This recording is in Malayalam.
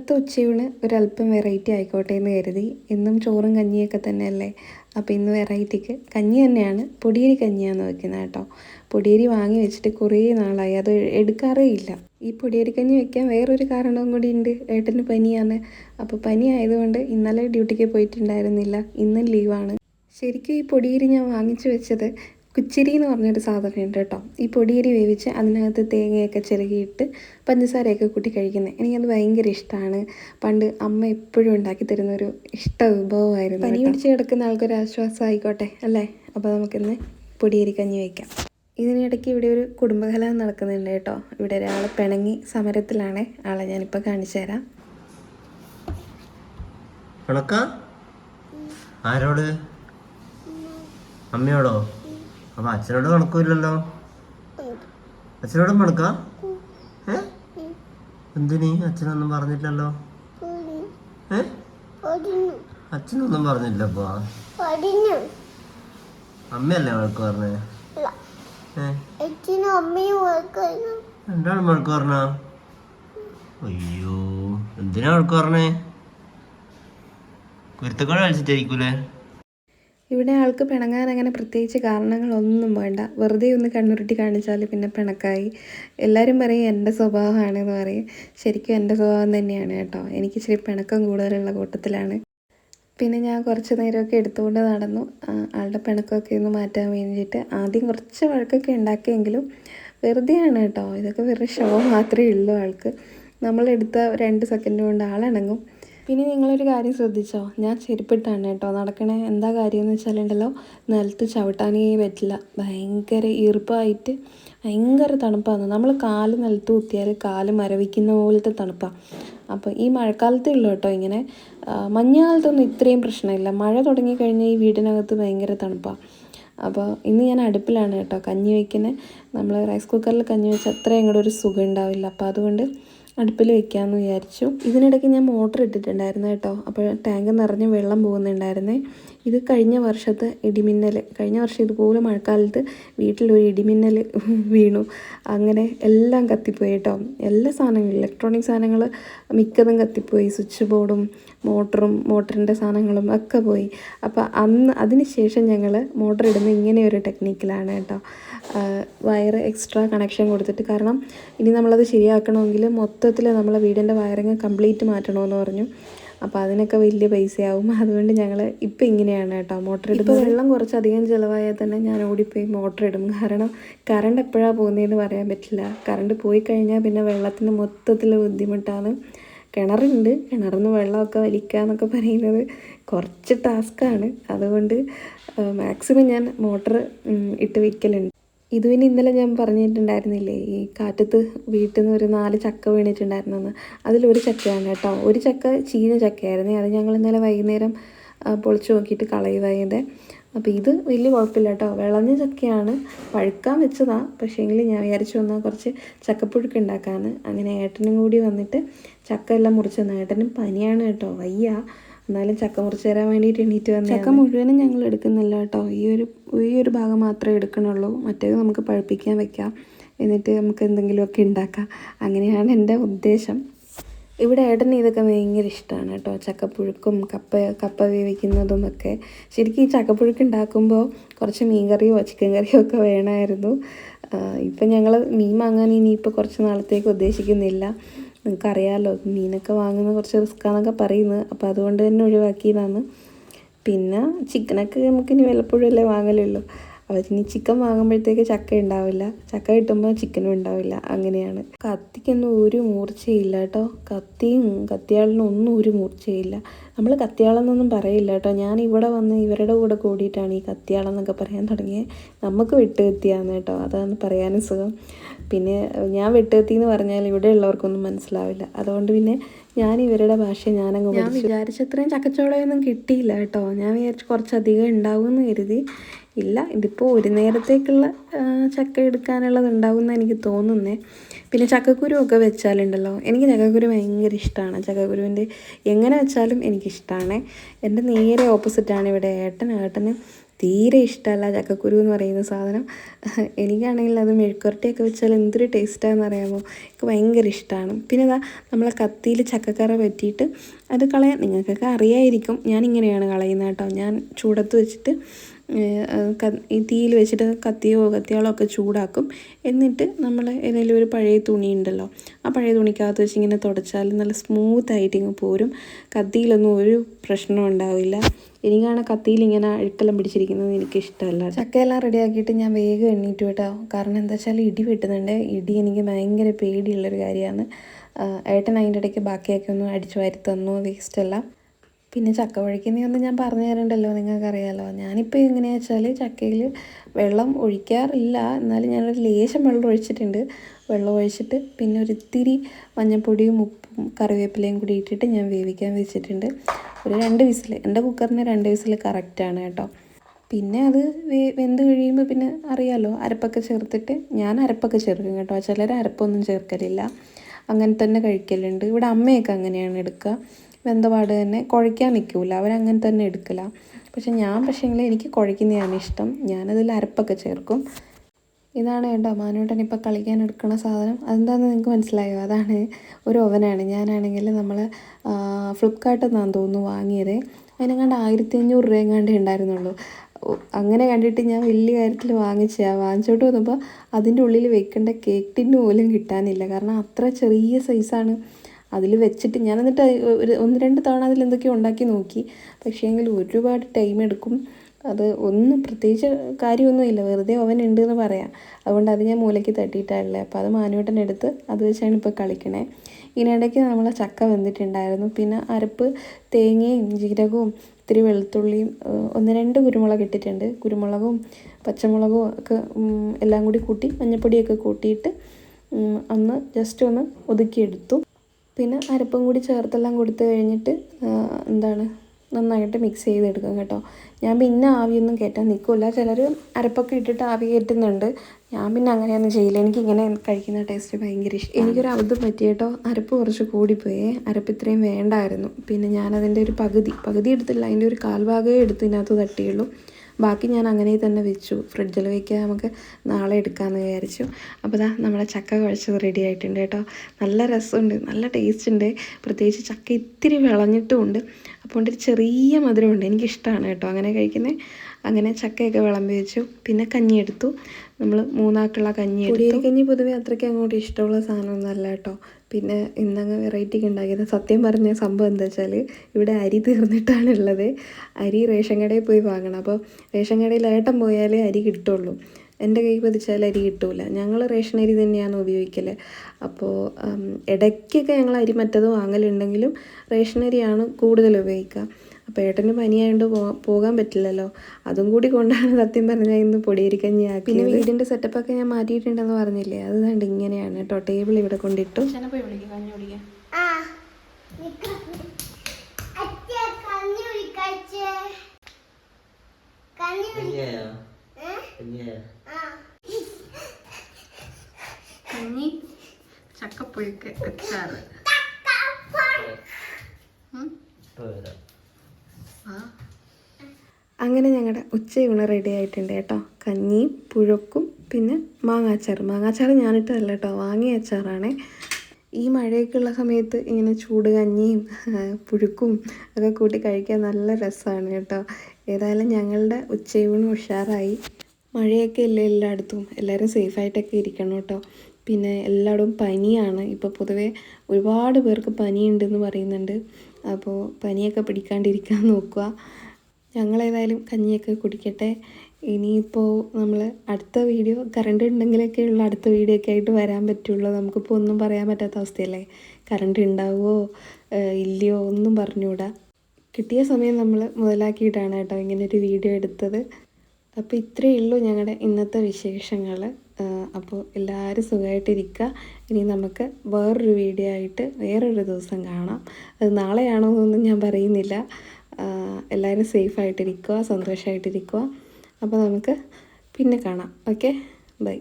ഇന്നത്തെ ഉച്ചയൂണ് ഒരല്പം വെറൈറ്റി ആയിക്കോട്ടെ എന്ന് കരുതി. ഇന്നും ചോറും കഞ്ഞിയൊക്കെ തന്നെയല്ലേ? അപ്പോൾ ഇന്ന് വെറൈറ്റിക്ക് കഞ്ഞി തന്നെയാണ്. പൊടിയരി കഞ്ഞിയാണ് വെക്കുന്നത് കേട്ടോ. പൊടിയരി വാങ്ങി വെച്ചിട്ട് കുറേ നാളായി. അത് എടുക്കാറേ ഇല്ല. ഈ പൊടിയരി കഞ്ഞി വെക്കാൻ വേറൊരു കാരണവും കൂടി ഉണ്ട് ഏട്ടന് പനിയാണ്. അപ്പോൾ പനി ആയതുകൊണ്ട് ഇന്നലെ ഡ്യൂട്ടിക്ക് പോയിട്ടുണ്ടായിരുന്നില്ല. ഇന്നും ലീവാണ് ശരിക്കും ഈ പൊടിയരി ഞാൻ വാങ്ങിച്ചു വെച്ചത് കുച്ചിരി എന്ന് പറഞ്ഞൊരു സാധനമുണ്ട് കേട്ടോ. ഈ പൊടിയരി വേവിച്ച് അതിനകത്ത് തേങ്ങയൊക്കെ ചിരകിയിട്ട് പഞ്ചസാരയൊക്കെ കൂട്ടി കഴിക്കുന്നത് എനിക്കത് ഭയങ്കര ഇഷ്ടമാണ് പണ്ട് അമ്മ എപ്പോഴും ഉണ്ടാക്കി തരുന്നൊരു ഇഷ്ട വിഭവമായിരുന്നു പനി പിടിച്ച് കിടക്കുന്ന ആൾക്കൊരു ആശ്വാസം ആയിക്കോട്ടെ അല്ലേ? അപ്പോൾ നമുക്കിന്ന് പൊടിയരി കഞ്ഞി വയ്ക്കാം ഇതിനിടയ്ക്ക് ഇവിടെ ഒരു കുടുംബകലം നടക്കുന്നുണ്ട് കേട്ടോ. ഇവിടെ ഒരാൾ പിണങ്ങി സമരത്തിലാണ്. ആളെ ഞാനിപ്പോൾ കാണിച്ചു തരാം. ആരോട്? അമ്മയോടോ? അപ്പൊ അച്ഛനോട് കണക്കൂല്ലല്ലോ അച്ഛനോടും പിണക്ക ഏ? എന്തിനി? അച്ഛനൊന്നും പറഞ്ഞില്ലല്ലോ? ഏ? അച്ഛനൊന്നും പറഞ്ഞില്ലപ്പോ അമ്മയല്ലേ വഴക്ക് പറഞ്ഞേ? എന്താണ് വഴക്ക് പറഞ്ഞ? അയ്യോ എന്തിനാ വഴക്ക് പറഞ്ഞേ? കുരുത്തക്കോട് കളിച്ചിട്ടായിരിക്കൂലേ ഇവിടെ ആൾക്ക് പിണങ്ങാൻ അങ്ങനെ പ്രത്യേകിച്ച് കാരണങ്ങളൊന്നും വേണ്ട. വെറുതെ ഒന്ന് കണ്ണുരുട്ടി കാണിച്ചാൽ പിന്നെ പിണക്കായി. എല്ലാവരും പറയും എന്റെ സ്വഭാവമാണെന്ന് പറയും. ശരിക്കും എന്റെ സ്വഭാവം തന്നെയാണ് കേട്ടോ. എനിക്ക് ഇച്ചിരി പിണക്കം കൂടുതലുള്ള കൂട്ടത്തിലാണ്. പിന്നെ ഞാൻ കുറച്ച് നേരമൊക്കെ എടുത്തുകൊണ്ട് നടന്നു. ആളുടെ പിണക്കമൊക്കെ ഒന്ന് മാറ്റാൻ വേണ്ടിയിട്ട് ആദ്യം കുറച്ച് വഴക്കൊക്കെ ഉണ്ടാക്കിയെങ്കിലും വെറുതെയാണ് കേട്ടോ. ഇതൊക്കെ വെറുതെ ഷോ മാത്രമേ ഉള്ളൂ ആൾക്ക്. നമ്മളെടുത്ത രണ്ട് സെക്കൻഡ് കൊണ്ട് ആളണങ്ങും പിന്നെ നിങ്ങളൊരു കാര്യം ശ്രദ്ധിച്ചോ? ഞാൻ ചെരുപ്പിട്ടാണ് കേട്ടോ നടക്കണേ. എന്താ കാര്യം എന്ന് വെച്ചാലുണ്ടല്ലോ നിലത്ത് ചവിട്ടാനേ പറ്റില്ല. ഭയങ്കര ഈർപ്പമായിട്ട് ഭയങ്കര തണുപ്പാണ് നമ്മൾ കാൽ നിലത്ത് കുത്തിയാൽ കാൽ മരവിക്കുന്ന പോലത്തെ തണുപ്പാണ് അപ്പോൾ ഈ മഴക്കാലത്തേ ഉള്ളൂ കേട്ടോ ഇങ്ങനെ. മഞ്ഞുകാലത്തൊന്നും ഇത്രയും പ്രശ്നമില്ല. മഴ തുടങ്ങിക്കഴിഞ്ഞാൽ ഈ വീടിനകത്ത് ഭയങ്കര തണുപ്പാണ് അപ്പോൾ ഇന്ന് ഞാൻ അടുപ്പിലാണ് കേട്ടോ കഞ്ഞി വയ്ക്കുന്നത് നമ്മൾ റൈസ് കുക്കറിൽ കഞ്ഞി വെച്ചാൽ അത്രയും കൂടെ ഒരു സുഖം ഉണ്ടാവില്ല. അപ്പോൾ അതുകൊണ്ട് അടുപ്പിൽ വെക്കാമെന്ന് വിചാരിച്ചു. ഇതിനിടയ്ക്ക് ഞാൻ മോട്ടർ ഇട്ടിട്ടുണ്ടായിരുന്നു കേട്ടോ. അപ്പോൾ ടാങ്ക് നിറഞ്ഞ് വെള്ളം പോകുന്നുണ്ടായിരുന്നേ. ഇത് കഴിഞ്ഞ വർഷത്തെ ഇടിമിന്നൽ കഴിഞ്ഞ വർഷം ഇതുപോലെ മഴക്കാലത്ത് വീട്ടിലൊരു ഇടിമിന്നൽ വീണു. അങ്ങനെ എല്ലാം കത്തിപ്പോയി കേട്ടോ. എല്ലാ സാധനങ്ങളും ഇലക്ട്രോണിക് സാധനങ്ങൾ മിക്കതും കത്തിപ്പോയി. സ്വിച്ച് ബോർഡും മോട്ടറും മോട്ടറിന്റെ സാധനങ്ങളും ഒക്കെ പോയി. അപ്പോൾ അന്ന് അതിന് ശേഷം ഞങ്ങൾ മോട്ടർ ഇടുന്ന ഇങ്ങനെ ഒരു ടെക്നിക്കിലാണ് കേട്ടോ. വയർ എക്സ്ട്രാ കണക്ഷൻ കൊടുത്തിട്ട്. കാരണം ഇനി നമ്മളത് ശരിയാക്കണമെങ്കിൽ മൊത്തത്തിൽ നമ്മളെ വീടിന്റെ വയറിങ് കംപ്ലീറ്റ് മാറ്റണമെന്ന് പറഞ്ഞു. അപ്പോൾ അതിനൊക്കെ വലിയ പൈസയാവും. അതുകൊണ്ട് ഞങ്ങൾ ഇപ്പം ഇങ്ങനെയാണ് കേട്ടോ മോട്ടർ ഇടുന്നത്. വെള്ളം കുറച്ചധികം ചിലവായാൽ തന്നെ ഞാൻ ഓടിപ്പോയി മോട്ടർ ഇടും. കാരണം കറണ്ട് എപ്പോഴാണ് പോകുന്നതെന്ന് പറയാൻ പറ്റില്ല. കറണ്ട് പോയി കഴിഞ്ഞാൽ പിന്നെ വെള്ളത്തിന് മൊത്തത്തിൽ ബുദ്ധിമുട്ടാണ്. കിണറുണ്ട്. കിണറിൽ നിന്ന് വെള്ളമൊക്കെ വലിക്കുക എന്നൊക്കെ പറയുന്നത് കുറച്ച് ടാസ്ക്കാണ്. അതുകൊണ്ട് മാക്സിമം ഞാൻ മോട്ടർ ഇട്ട് വയ്ക്കലുണ്ട് ഇത് പിന്നെ ഇന്നലെ ഞാൻ പറഞ്ഞിട്ടുണ്ടായിരുന്നില്ലേ ഈ കാറ്റത്ത് വീട്ടിൽ നിന്ന് ഒരു നാല് ചക്ക വീണിട്ടുണ്ടായിരുന്നെന്ന്. അതിലൊരു ചക്കയാണ് കേട്ടോ. ഒരു ചക്ക ചീന ചക്കയായിരുന്നേ. അത് ഞങ്ങൾ ഇന്നലെ വൈകുന്നേരം പൊളിച്ച് നോക്കിയിട്ട് കളയുവായത്. അപ്പോൾ ഇത് വലിയ കുഴപ്പമില്ല കേട്ടോ. വിളഞ്ഞ ചക്കയാണ്. പഴുക്കാൻ വെച്ചതാണ് പക്ഷേങ്കിൽ ഞാൻ വിചാരിച്ചു വന്നാൽ കുറച്ച് ചക്കപ്പുഴുക്ക് ഉണ്ടാക്കാമെന്ന് അങ്ങനെ ഏട്ടനും കൂടി വന്നിട്ട് ചക്ക എല്ലാം മുറിച്ചു തന്നു. ഏട്ടനും പനിയാണ് കേട്ടോ. വയ്യ. എന്നാലും ചക്ക മുറിച്ച് തരാൻ വേണ്ടിയിട്ട് എണീറ്റ് വന്നു ചക്ക മുഴുവനും ഞങ്ങൾ എടുക്കുന്നില്ല കേട്ടോ. ഈ ഒരു ഈ ഒരു ഭാഗം മാത്രമേ എടുക്കണുള്ളൂ മറ്റേത് നമുക്ക് പഴുപ്പിക്കാൻ വെക്കാം. എന്നിട്ട് നമുക്ക് എന്തെങ്കിലുമൊക്കെ ഉണ്ടാക്കാം. അങ്ങനെയാണ് എന്റെ ഉദ്ദേശം. ഇവിടെ ഏട്ടന് ഇതൊക്കെ ഭയങ്കര ഇഷ്ടമാണ് കേട്ടോ. ചക്കപ്പുഴുക്കും കപ്പ കപ്പ വേവിക്കുന്നതും ഒക്കെ. ശരിക്കും ഈ ചക്കപ്പുഴുക്ക് ഉണ്ടാക്കുമ്പോൾ കുറച്ച് മീൻ കറിയോ ചിക്കൻ കറിയോ ഒക്കെ വേണമായിരുന്നു. ഇപ്പം ഞങ്ങൾ മീൻ വാങ്ങാൻ ഇനിയിപ്പോൾ കുറച്ച് നാളത്തേക്ക് ഉദ്ദേശിക്കുന്നില്ല. നിങ്ങൾക്കറിയാമല്ലോ മീനൊക്കെ വാങ്ങുന്നത് കുറച്ച് റിസ്ക്കാന്നൊക്കെ പറയുന്നത് അപ്പോൾ അതുകൊണ്ട് തന്നെ ഒഴിവാക്കിയതാണ്. പിന്നെ ചിക്കനൊക്കെ നമുക്കിനി വല്ലപ്പോഴും അല്ലേ വാങ്ങലുള്ളൂ. അപ്പോൾ ഇനി ചിക്കൻ വാങ്ങുമ്പോഴത്തേക്ക് ചക്ക ഉണ്ടാവില്ല. ചക്ക കിട്ടുമ്പോൾ ചിക്കനും ഉണ്ടാവില്ല. അങ്ങനെയാണ്. കത്തിക്കൊന്നും ഒരു മൂർച്ചയില്ല കേട്ടോ. കത്തിയും കത്തിയാളിനും ഒന്നും ഒരു മൂർച്ചയില്ല. നമ്മൾ കത്തിയാളെന്നൊന്നും പറയില്ല കേട്ടോ. ഞാൻ ഇവിടെ വന്ന് ഇവരുടെ കൂടെ കൂടിയിട്ടാണ് ഈ കത്തിയാളെന്നൊക്കെ പറയാൻ തുടങ്ങിയത് നമുക്ക് വെട്ടുകത്തിയാണ് കേട്ടോ. അതാണ് പറയാനും സുഖം. പിന്നെ ഞാൻ വെട്ടുകത്തി എന്ന് പറഞ്ഞാൽ ഇവിടെ ഉള്ളവർക്കൊന്നും മനസ്സിലാവില്ല. അതുകൊണ്ട് പിന്നെ ഞാൻ ഇവരുടെ ഭാഷ ഞാനങ്ങ് ഞാൻ വിചാരിച്ചത്രയും ചക്കച്ചോളയൊന്നും കിട്ടിയില്ല കേട്ടോ. ഞാൻ വിചാരിച്ച് കുറച്ചധികം ഉണ്ടാവും എന്ന് കരുതി. ഇല്ല. ഇതിപ്പോൾ ഒരു നേരത്തേക്കുള്ള ചക്ക എടുക്കാനുള്ളത് ഉണ്ടാവുമെന്ന് എനിക്ക് തോന്നുന്നേ. പിന്നെ ചക്കക്കുരുവൊക്കെ വെച്ചാലുണ്ടല്ലോ. എനിക്ക് ചക്കക്കുരു ഭയങ്കര ഇഷ്ടമാണ് ചക്കക്കുരുവിന്റെ എങ്ങനെ വെച്ചാലും എനിക്കിഷ്ടമാണ് എന്റെ നേരെ ഓപ്പോസിറ്റാണ് ഇവിടെ ഏട്ടൻ. ഏട്ടന് തീരെ ഇഷ്ടമല്ല ചക്കക്കുരു എന്ന് പറയുന്ന സാധനം. എനിക്കാണെങ്കിൽ അത് മെഴുക്കുരട്ടിയൊക്കെ വെച്ചാൽ എന്തൊരു ടേസ്റ്റാണെന്ന് അറിയാമോ? എനിക്ക് ഭയങ്കര ഇഷ്ടമാണ് പിന്നെ ഇതാ നമ്മളെ കത്തിയിൽ ചക്കക്കറ പറ്റിയിട്ട് അത് കളയാൻ നിങ്ങൾക്കൊക്കെ അറിയായിരിക്കും. ഞാനിങ്ങനെയാണ് കളയുന്നത് കേട്ടോ. ഞാൻ ചൂടത്ത് വെച്ചിട്ട് അത് തീയിൽ വെച്ചിട്ട് കത്തിയോ കത്തിയാളോ ഒക്കെ ചൂടാക്കും. എന്നിട്ട് നമ്മൾ ഏതെങ്കിലും ഒരു പഴയ തുണി ഉണ്ടല്ലോ ആ പഴയ തുണിക്കകത്ത് വെച്ച് ഇങ്ങനെ തുടച്ചാൽ നല്ല സ്മൂത്ത് ആയിട്ട് ഇങ്ങ് പോരും. കത്തിയിലൊന്നും ഒരു പ്രശ്നവും ഉണ്ടാവില്ല. എനിക്കാണ് കത്തിയിൽ ഇങ്ങനെ അഴുക്കെല്ലാം പിടിച്ചിരിക്കുന്നത് എനിക്കിഷ്ടമല്ല. ചക്കയെല്ലാം റെഡിയാക്കിയിട്ട് ഞാൻ വേഗം എണ്ണീറ്റ് കേട്ടോ. കാരണം എന്താ വെച്ചാൽ ഇടി വെട്ടുന്നുണ്ട്. ഇടി എനിക്ക് ഭയങ്കര പേടിയുള്ളൊരു കാര്യമാണ്. ഏട്ടൻ അതിന്റെ ഇടയ്ക്ക് ബാക്കിയൊക്കെ ഒന്ന് അടിച്ചു വാരി തന്നു വേസ്റ്റെല്ലാം പിന്നെ ചക്ക വഴിക്കുന്നതൊന്നും ഞാൻ പറഞ്ഞു തരണ്ടല്ലോ നിങ്ങൾക്കറിയാലോ. ഞാനിപ്പോൾ എങ്ങനെയാ വെച്ചാൽ ചക്കയിൽ വെള്ളം ഒഴിക്കാറില്ല. എന്നാലും ഞാനൊരു ലേശം വെള്ളം ഒഴിച്ചിട്ടുണ്ട്. വെള്ളം ഒഴിച്ചിട്ട് പിന്നെ ഒരു ഇത്തിരി മഞ്ഞൾപ്പൊടിയും ഉപ്പും കറിവേപ്പിലയും കൂടി ഇട്ടിട്ട് ഞാൻ വേവിക്കാൻ വെച്ചിട്ടുണ്ട്. ഒരു രണ്ട് വിസിൽ എന്റെ കുക്കറിന് രണ്ട് വിസിൽ കറക്റ്റാണ് കേട്ടോ. പിന്നെ അത് വേ വെന്ത് കഴിയുമ്പോൾ പിന്നെ അറിയാമല്ലോ അരപ്പൊക്കെ ചേർത്തിട്ട് ഞാൻ അരപ്പൊക്കെ ചേർക്കും കേട്ടോ. ചിലർ അരപ്പൊന്നും ചേർക്കലില്ല. അങ്ങനെ തന്നെ കഴിക്കലുണ്ട്. ഇവിടെ അമ്മയൊക്കെ അങ്ങനെയാണ് എടുക്കുക. വെന്തപാട് തന്നെ കുഴയ്ക്കാൻ നിൽക്കില്ല അവരങ്ങനെ തന്നെ എടുക്കില്ല പക്ഷെ ഞാൻ പക്ഷേങ്കിൽ എനിക്ക് കുഴയ്ക്കുന്നതാണ് ഇഷ്ടം. ഞാനതിൽ അരപ്പൊക്കെ ചേർക്കും. ഇതാണ് കേട്ടോ മാനൂട്ടൻ ഇപ്പോൾ കളിക്കാൻ എടുക്കുന്ന സാധനം. അതെന്താണെന്ന് നിങ്ങൾക്ക് മനസ്സിലായോ? അതാണ് ഒരു ഓവനാണ്. ഞാനാണെങ്കിൽ നമ്മൾ ഫ്ലിപ്കാർട്ടിൽ നിന്നാണ് തോന്നുന്നു വാങ്ങിയത്. അതിനെങ്ങാണ്ട് ആയിരത്തി അഞ്ഞൂറ് രൂപ എങ്ങാണ്ടേ ഉണ്ടായിരുന്നുള്ളൂ അങ്ങനെ കണ്ടിട്ട് ഞാൻ വലിയ കാര്യത്തിൽ വാങ്ങിച്ചാൽ വാങ്ങിച്ചോട്ട് വന്നപ്പോൾ അതിന്റെ ഉള്ളിൽ വെക്കേണ്ട കേക്ക് പോലും കിട്ടാനില്ല. കാരണം അത്ര ചെറിയ സൈസാണ്. അതിൽ വെച്ചിട്ട് ഞാൻ എന്നിട്ട് ഒരു ഒന്ന് രണ്ട് തവണ അതിൽ എന്തൊക്കെയോ ഉണ്ടാക്കി നോക്കി. പക്ഷേ എങ്കിൽ ഒരുപാട് ടൈം എടുക്കും. അത് ഒന്നും പ്രത്യേകിച്ച് കാര്യമൊന്നുമില്ല. വെറുതെ ഓവൻ ഉണ്ട് എന്ന് പറയാം. അതുകൊണ്ട് അത് ഞാൻ മൂലയ്ക്ക് തട്ടിയിട്ടാണല്ലേ അപ്പോൾ അത് മാനുവേട്ടൻ എടുത്ത് അത് വെച്ചാണ് ഇപ്പോൾ കളിക്കണേ. ഇതിനിടയ്ക്ക് നമ്മൾ ചക്ക വെന്തിട്ടുണ്ടായിരുന്നു. പിന്നെ അരപ്പ് തേങ്ങയും ജീരകവും ഇത്തിരി വെളുത്തുള്ളിയും ഒന്ന് രണ്ട് കുരുമുളക് ഇട്ടിട്ടുണ്ട്. കുരുമുളകും പച്ചമുളകും ഒക്കെ എല്ലാം കൂടി കൂട്ടി മഞ്ഞൾപ്പൊടിയൊക്കെ കൂട്ടിയിട്ട് അന്ന് ജസ്റ്റ് ഒന്ന് ഒതുക്കിയെടുത്തു. പിന്നെ അരപ്പും കൂടി ചേർത്തെല്ലാം കൊടുത്തു കഴിഞ്ഞിട്ട് എന്താണ് നന്നായിട്ട് മിക്സ് ചെയ്തെടുക്കും കേട്ടോ. ഞാൻ പിന്നെ ആവിയൊന്നും കയറ്റാൻ നിൽക്കില്ല ചിലർ അരപ്പൊക്കെ ഇട്ടിട്ട് ആവി കയറ്റുന്നുണ്ട് ഞാൻ പിന്നെ അങ്ങനെയൊന്നും ചെയ്യില്ല. എനിക്ക് ഇങ്ങനെ കഴിക്കുന്ന ടേസ്റ്റ് ഭയങ്കര ഇഷ്ടം എനിക്കൊരു അബദ്ധം പറ്റി കേട്ടോ. അരപ്പ് കുറച്ച് കൂടിപ്പോയേ. അരപ്പ് ഇത്രയും വേണ്ടായിരുന്നു. പിന്നെ ഞാനതിന്റെ ഒരു പകുതി പകുതി എടുത്തില്ല. അതിന്റെ ഒരു കാൽഭാഗമേ എടുത്ത് ഇതിനകത്ത് തട്ടിയുള്ളൂ. ബാക്കി ഞാൻ അങ്ങനെ തന്നെ വെച്ചു. ഫ്രിഡ്ജിൽ വയ്ക്കുക നമുക്ക് നാളെ എടുക്കാമെന്ന് വിചാരിച്ചു. അപ്പോൾ ഇതാ നമ്മളെ ചക്ക കുഴച്ചത് റെഡി ആയിട്ടുണ്ട് കേട്ടോ. നല്ല രസമുണ്ട് നല്ല ടേസ്റ്റ് ഉണ്ട്. പ്രത്യേകിച്ച് ചക്ക ഇത്തിരി വിളഞ്ഞിട്ടുമുണ്ട്. അപ്പോൾ ഒരു ചെറിയ മധുരമുണ്ട്. എനിക്കിഷ്ടമാണ് കേട്ടോ അങ്ങനെ കഴിക്കുന്നത് അങ്ങനെ ചക്കയൊക്കെ വിളമ്പി വെച്ചു. പിന്നെ കഞ്ഞി എടുത്തു. നമ്മൾ മൂന്നാക്കുള്ള കഞ്ഞി കഞ്ഞി പൊതുവേ അത്രയ്ക്ക് അങ്ങോട്ട് ഇഷ്ടമുള്ള സാധനമൊന്നുമല്ല കേട്ടോ. പിന്നെ ഇന്നങ്ങ് വെറൈറ്റിക്ക് ഉണ്ടാക്കിയത്. സത്യം പറഞ്ഞ സംഭവം എന്താ വെച്ചാൽ ഇവിടെ അരി തീർന്നിട്ടാണ് ഉള്ളത്. അരി റേഷൻ കടയിൽ പോയി വാങ്ങണം. അപ്പോൾ റേഷൻ കടയിൽ ഏട്ടൻ പോയാലേ അരി കിട്ടുള്ളൂ. എന്റെ കൈ പതിച്ചാൽ അരി കിട്ടില്ല ഞങ്ങൾ റേഷൻ അരി തന്നെയാണ് ഉപയോഗിക്കൽ അപ്പോൾ ഇടയ്ക്കൊക്കെ ഞങ്ങൾ അരി മറ്റത് വാങ്ങലുണ്ടെങ്കിലും റേഷൻ അരിയാണ് കൂടുതൽ ഉപയോഗിക്കുക. അപ്പോൾ ഏട്ടന് പനിയായതുകൊണ്ട് പോകാൻ പറ്റില്ലല്ലോ. അതും കൂടി കൊണ്ടാണ് സത്യം പറഞ്ഞാൽ ഇന്ന് പൊടിയിരിക്കാൻ ആക്കി പിന്നെ വീടിന്റെ സെറ്റപ്പൊക്കെ ഞാൻ മാറ്റിയിട്ടുണ്ടെന്ന് പറഞ്ഞില്ലേ? അത് കണ്ട് ഇങ്ങനെയാണ് കേട്ടോ. ടേബിൾ ഇവിടെ കൊണ്ടിട്ടു. ആ നിക്ക്. അച്ഛ, കഞ്ഞി കുടിക്കാച്ചേ. കഞ്ഞി കുടി- ഏ? ആ. കഞ്ഞി ചക്കപ്പുഴുക്ക് അച്ചാറ്. അങ്ങനെ ഞങ്ങളുടെ ഉച്ചയൂണ് റെഡി ആയിട്ടുണ്ട് കേട്ടോ. കഞ്ഞിയും പുഴുക്കും പിന്നെ മാങ്ങാച്ചാർ മാങ്ങാച്ചാർ ഞാനിട്ടതല്ല കേട്ടോ വാങ്ങിയ അച്ചാറാണ്. ഈ മഴയൊക്കെയുള്ള സമയത്ത് ഇങ്ങനെ ചൂട് കഞ്ഞിയും പുഴുക്കും ഒക്കെ കൂട്ടി കഴിക്കാൻ നല്ല രസമാണ് കേട്ടോ. ഏതായാലും ഞങ്ങളുടെ ഉച്ചയൂണ് ഉഷാറായി. മഴയൊക്കെ ഇല്ല എല്ലായിടത്തും. എല്ലാവരും സേഫായിട്ടൊക്കെ ഇരിക്കണം കേട്ടോ. പിന്നെ എല്ലായിടവും പനിയാണ്. ഇപ്പോൾ പൊതുവേ ഒരുപാട് പേർക്ക് പനിയുണ്ടെന്ന് പറയുന്നുണ്ട്. അപ്പോൾ പനിയൊക്കെ പിടിക്കാണ്ടിരിക്കാൻ നോക്കുക. ഞങ്ങളേതായാലും കഞ്ഞിയൊക്കെ കുടിക്കട്ടെ. ഇനിയിപ്പോൾ നമ്മൾ അടുത്ത വീഡിയോ കറണ്ട് ഉണ്ടെങ്കിലൊക്കെ ഉള്ള അടുത്ത വീഡിയോ ഒക്കെ ആയിട്ട് വരാൻ പറ്റുള്ളൂ. നമുക്കിപ്പോൾ ഒന്നും പറയാൻ പറ്റാത്ത അവസ്ഥയല്ലേ? കറണ്ട് ഉണ്ടാവുമോ ഇല്ലയോ ഒന്നും പറഞ്ഞുകൂടാ. കിട്ടിയ സമയം നമ്മൾ മുതലാക്കിയിട്ടാണ് കേട്ടോ ഇങ്ങനെ ഒരു വീഡിയോ എടുത്തത്. അപ്പോൾ ഇത്രയേ ഉള്ളൂ ഞങ്ങളുടെ ഇന്നത്തെ വിശേഷങ്ങൾ അപ്പോൾ എല്ലാവരും സുഖമായിട്ടിരിക്കുക ഇനി നമുക്ക് വേറൊരു വീഡിയോ ആയിട്ട് വേറൊരു ദിവസം കാണാം. അത് നാളെയാണോ എന്നൊന്നും ഞാൻ പറയുന്നില്ല. എല്ലാവരും സേഫായിട്ടിരിക്കുക സന്തോഷമായിട്ടിരിക്കുക അപ്പോൾ നമുക്ക് പിന്നെ കാണാം. ഓക്കെ? ബൈ.